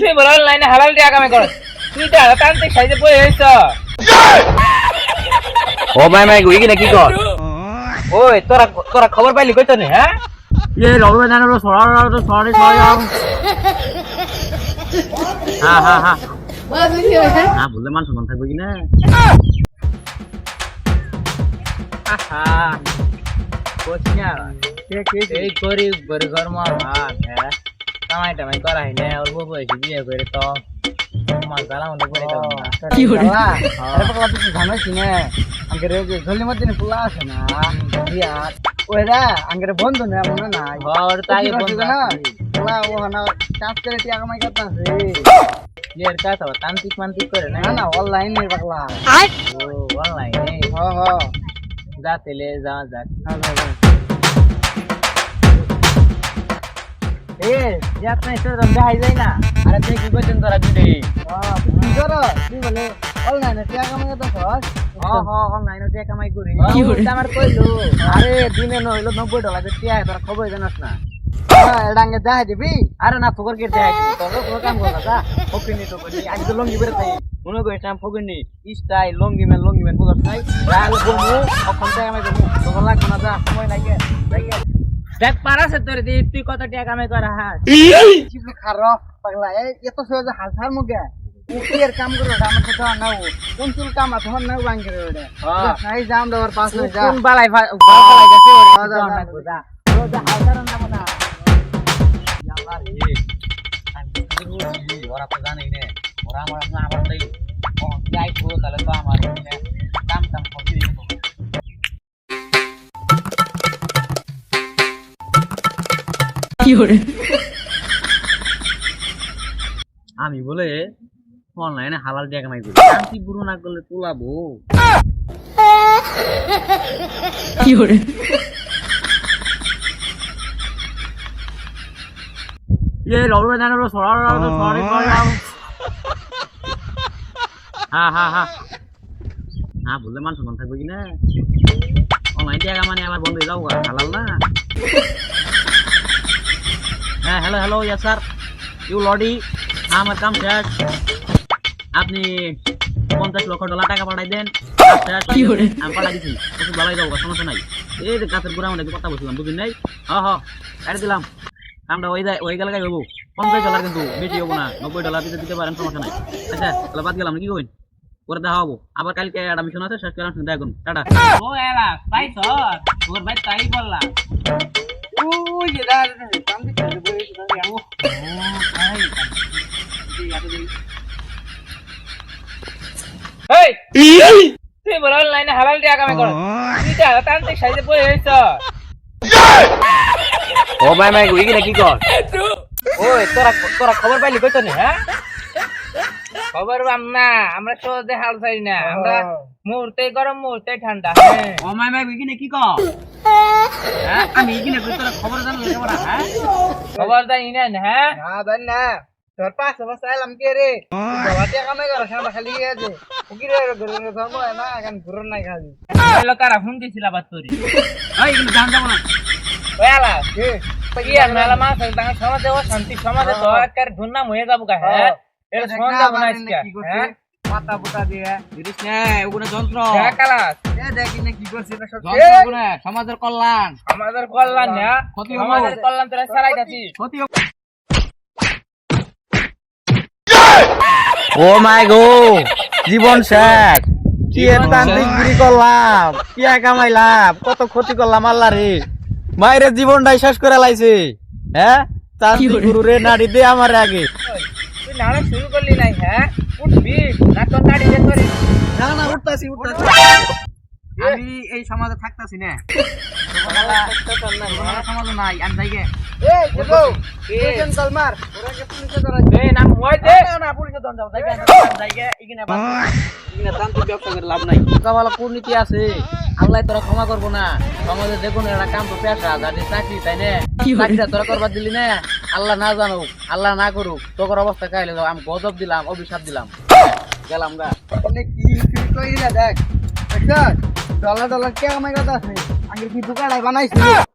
তুই বড় লাইনে হালাল টাকা কামাই কর। তুই তো তান্ত্রিক সাইজে বই হইছ ও ভাই ভাই গুই কিনা কি কর? ওই তোরা তোরা খবর পাইলি কইতো নি হ্যাঁ? এ রবে না রে সরা তো সরি সরি হ্যাঁ হ্যাঁ হ্যাঁ। হ্যাঁ বললে মান সম্মান থাকবে কি না আহা কোচিনা এই গরিব গরিব ঘর মার ভাত হ্যাঁ। কামাই টামাই করা হয় না অল্প বয়সে বিয়ে করে তো আমার জ্বালা মনে করে কি করে আরে পাগলা তুই জানাইছি না যে ঝোলি মধ্যে পোলা আছে না বিয়া ওরা আঙ্গের বন্ধু না মনে নাই ঘর তাই বন্ধু না পোলা ও না চাপ করে টিয়া কামাই করতে আছে এর কাজ হবে তান্ত্রিক মান্ত্রিক করে না না অনলাইন এর পাগলা ও অনলাইনে হ হ যা তেলে যা যা নাই তো রঙ্গা হাই যায় না আরে তুই কি করছেন তোরা দুটি কি কর তুই বলে অনলাইনে টিয়া কামাই করতে হস হ্যাঁ হ্যাঁ অনলাইনে টিয়া কামাই করি। কি করে? আমার কইলো? আরে দিনে নইলো 90 ডলার যে টিয়া তোরা খবর জানাস না। ডাঙ্গে যাই দিবি? আরে না তোর কে যাই দিবি তোর তোর কাম কর না ফকিনি তো করি আজ তো লঙ্গি বেরে তাই মনে করিস আমি ফকিনি style lungi man lungi man বুঝছ নাই? রাল বমু অখন টাকা কামাই করব? তোর লাগবে না যা সময় লাগে লাগে দেখ পারাছে তোর দি তুই কত টাকা কামাই করা হ্যাঁ কিছু খারো পাগলা এই এত সহজে হাল ছাড় মুগে উকিয়ের কাম করে আমার সাথে না ও কোন চুল কাম আছে হন না বাং করে ওটা নাই জাম দেওয়ার পাস হয়ে যা কোন বালাই বালাই গেছে ওটা যা না যা হাল ছাড় না না আল্লাহ রে ওরা তো জানেই না ওরা আমার আমার তাই ও যাই তো তাহলে তো আমার আমি বলে অনলাইনে হালাল টাকা কামাই করি। শান্তি পুরো না করলে তোলাবো কি করে? এ রবে না রে সরা তো সরি সরি হ্যাঁ হ্যাঁ হ্যাঁ। হ্যাঁ বললে মান সম্মান থাকবে কি না অনলাইন টাকা মানে আবার বন্ধ হয়ে যাও গা, হালাল না। হ্যাঁ hello hello yes sir you লডি আমার কাম শেষ আপনি পঞ্চাশ লক্ষ ডলার টাকা পাঠাই দেন। আমি পাঠাই দিচ্ছি ওষুধ ভালোই যাব সমস্যা নাই। এই যে গাছের গোড়া মানে কথা বলছিলাম বুঝলেন নাই? হ হ কাটি দিলাম। কামটা ওই ওই গেলে হব পঞ্চাশ ডলার কিন্তু বেশি হব না নব্বই ডলার দিতে দিতে পারেন সমস্যা নাই। আচ্ছা তাহলে বাদ গেলাম কি কইন? পরে দেখা হব। আবার কালকে একটা মিশন আছে শেষ করে দেখা করুন। টাটা। ও এলা তাই তো? তোর ভাই তাই বললা এই! তুই বড় লাইনে হালাল টাকা কামাই কর। তুই তো তান্ত্রিক সাইজে বই হইছ ও ভাই ভাই গুই কি কর? ওই তোরা তোরা খবর পাইলি কইতো নি হ্যাঁ? খবর পাম না আমরা সহজে হাল ছাড়ি না। আমরা মুহূর্তে গরম মুহূর্তে ঠান্ডা। ও মাই মাই বিকিনে কি কর? আমি ইকিনে কই তোরা খবর জানলে কেমন খবর দেয় না দেন না। তোর পাশে এলাম কে রে? বাবাটিয়া কামে কর খালি আছে কি রে গরুর ধর্ম না এখন ঘুরন নাই খালি। এলো কারা ফোন দিছিল আবার তোরি? এই কিন্তু জান যাব না। ওয়ালা কি? আর মেলা মাস তাঙ্গা সমাজে ও শান্তি সমাজে তো ধুন্নাম হয়ে যাব গা হ্যাঁ? এটা যাব না আজকে হ্যাঁ? মাথা পুতা দিয়ে। দিস না ওগুলো যন্ত্র। দেখ কালাস এ দেখি না কি করছিস না সব। সমাজের কল্যাণ। আমাদের কল্যাণ না ক্ষতি হব। আমাদের কল্যাণ তোরা চালাইতাছিস ক্ষতি ও মাই গো জীবন শেষ। কি তান্ত্রিক গিরি করলাম কি কামাই কামাইলাম কত ক্ষতি করলাম আল্লাহ রে। মায়ের জীবনটাই শেষ করে লাইছে। হ্যাঁ? তান্ত্রিক গুরু রে নাড়ি দে আমার আগে। তুই নাড়া শুরু করলি নাই হ্যাঁ? উঠবি না তোর নাড়ি দে তোর। না না উঠতাছি উঠতাছি। আমি এই সমাজে থাকতাছি না। সমাজ নাই আমি যাই গে। পূর্ণিতি আছে। আল্লাহ তোরা ক্ষমা করব না। সমাজে একটা কাম তো পেশা যাদের চাকরি তাই না। চাকরিটা তোরা করবার দিলি না। আল্লাহ না জানুক আল্লাহ না করুক তোর অবস্থা খাইলে যাও। আমি গজব দিলাম অভিশাপ দিলাম। গেলাম গা। কি দেখ। দেখছ ডলার কে কামাই কথা আছে আগে কি দোকান বানাইছিস